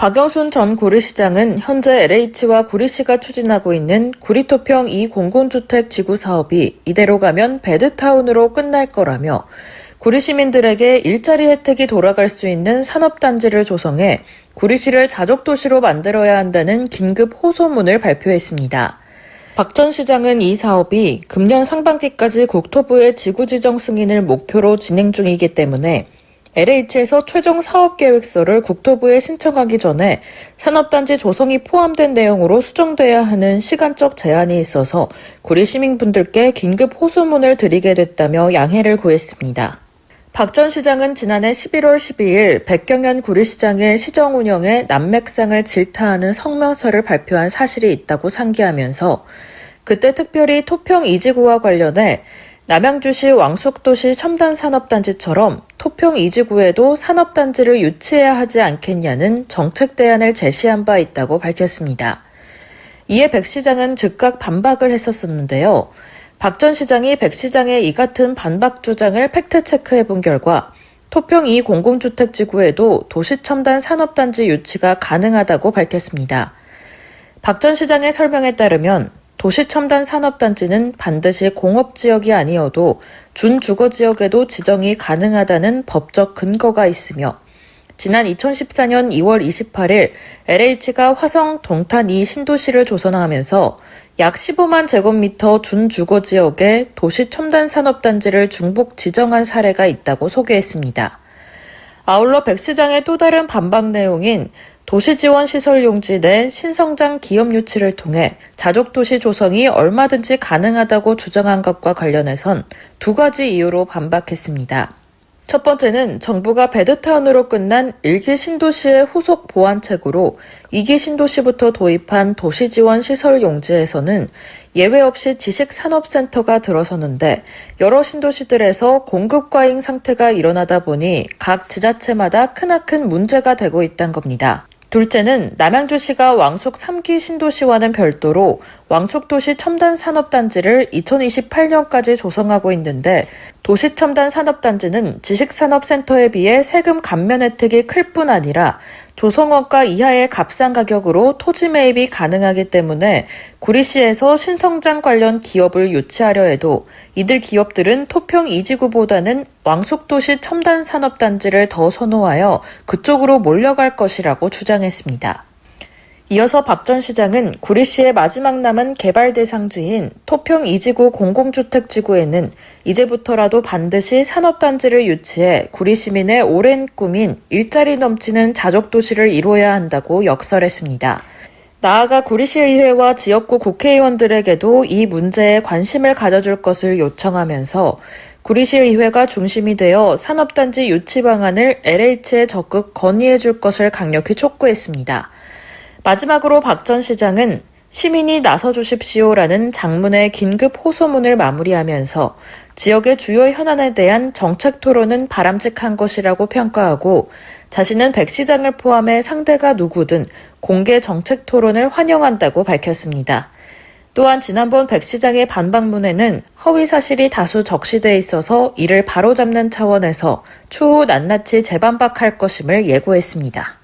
박영순 전 구리시장은 현재 LH와 구리시가 추진하고 있는 구리토평 2공공주택 지구 사업이 이대로 가면 배드타운으로 끝날 거라며 구리 시민들에게 일자리 혜택이 돌아갈 수 있는 산업단지를 조성해 구리시를 자족도시로 만들어야 한다는 긴급 호소문을 발표했습니다. 박 전 시장은 이 사업이 금년 상반기까지 국토부의 지구 지정 승인을 목표로 진행 중이기 때문에 LH에서 최종 사업 계획서를 국토부에 신청하기 전에 산업단지 조성이 포함된 내용으로 수정돼야 하는 시간적 제한이 있어서 구리 시민분들께 긴급 호소문을 드리게 됐다며 양해를 구했습니다. 박 전 시장은 지난해 11월 12일 백경현 구리시장의 시정 운영에 난맥상을 질타하는 성명서를 발표한 사실이 있다고 상기하면서 그때 특별히 토평 이지구와 관련해 남양주시 왕숙도시 첨단산업단지처럼 토평 이지구에도 산업단지를 유치해야 하지 않겠냐는 정책 대안을 제시한 바 있다고 밝혔습니다. 이에 백 시장은 즉각 반박을 했었었는데요. 박 전 시장이 백 시장의 이 같은 반박 주장을 팩트체크해 본 결과 토평 2 공공주택 지구에도 도시 첨단 산업단지 유치가 가능하다고 밝혔습니다. 박 전 시장의 설명에 따르면 도시첨단 산업단지는 반드시 공업지역이 아니어도 준주거지역에도 지정이 가능하다는 법적 근거가 있으며 지난 2014년 2월 28일 LH가 화성 동탄 2 신도시를 조성하면서 약 15만 제곱미터 준주거 지역에 도시 첨단 산업단지를 중복 지정한 사례가 있다고 소개했습니다. 아울러 백 시장의 또 다른 반박 내용인 도시지원시설용지 내 신성장 기업 유치를 통해 자족도시 조성이 얼마든지 가능하다고 주장한 것과 관련해선 두 가지 이유로 반박했습니다. 첫 번째는 정부가 배드타운으로 끝난 1기 신도시의 후속 보완책으로 2기 신도시부터 도입한 도시지원 시설 용지에서는 예외 없이 지식산업센터가 들어서는데 여러 신도시들에서 공급 과잉 상태가 일어나다 보니 각 지자체마다 크나큰 문제가 되고 있다는 겁니다. 둘째는 남양주시가 왕숙 3기 신도시와는 별도로 왕숙도시 첨단 산업단지를 2028년까지 조성하고 있는데 도시 첨단 산업단지는 지식산업센터에 비해 세금 감면 혜택이 클 뿐 아니라 조성원가 이하의 값싼 가격으로 토지 매입이 가능하기 때문에 구리시에서 신성장 관련 기업을 유치하려 해도 이들 기업들은 토평 이지구보다는 왕숙도시 첨단 산업단지를 더 선호하여 그쪽으로 몰려갈 것이라고 주장했습니다. 이어서 박 전 시장은 구리 시의 마지막 남은 개발 대상지인 토평 이지구 공공주택 지구에는 이제부터라도 반드시 산업단지를 유치해 구리 시민의 오랜 꿈인 일자리 넘치는 자족도시를 이루어야 한다고 역설했습니다. 나아가 구리시의회와 지역구 국회의원들에게도 이 문제에 관심을 가져줄 것을 요청하면서 구리시의회가 중심이 되어 산업단지 유치 방안을 LH에 적극 건의해 줄 것을 강력히 촉구했습니다. 마지막으로 박 전 시장은 시민이 나서 주십시오라는 장문의 긴급 호소문을 마무리하면서 지역의 주요 현안에 대한 정책 토론은 바람직한 것이라고 평가하고 자신은 백 시장을 포함해 상대가 누구든 공개 정책 토론을 환영한다고 밝혔습니다. 또한 지난번 백 시장의 반박문에는 허위 사실이 다수 적시돼 있어서 이를 바로잡는 차원에서 추후 낱낱이 재반박할 것임을 예고했습니다.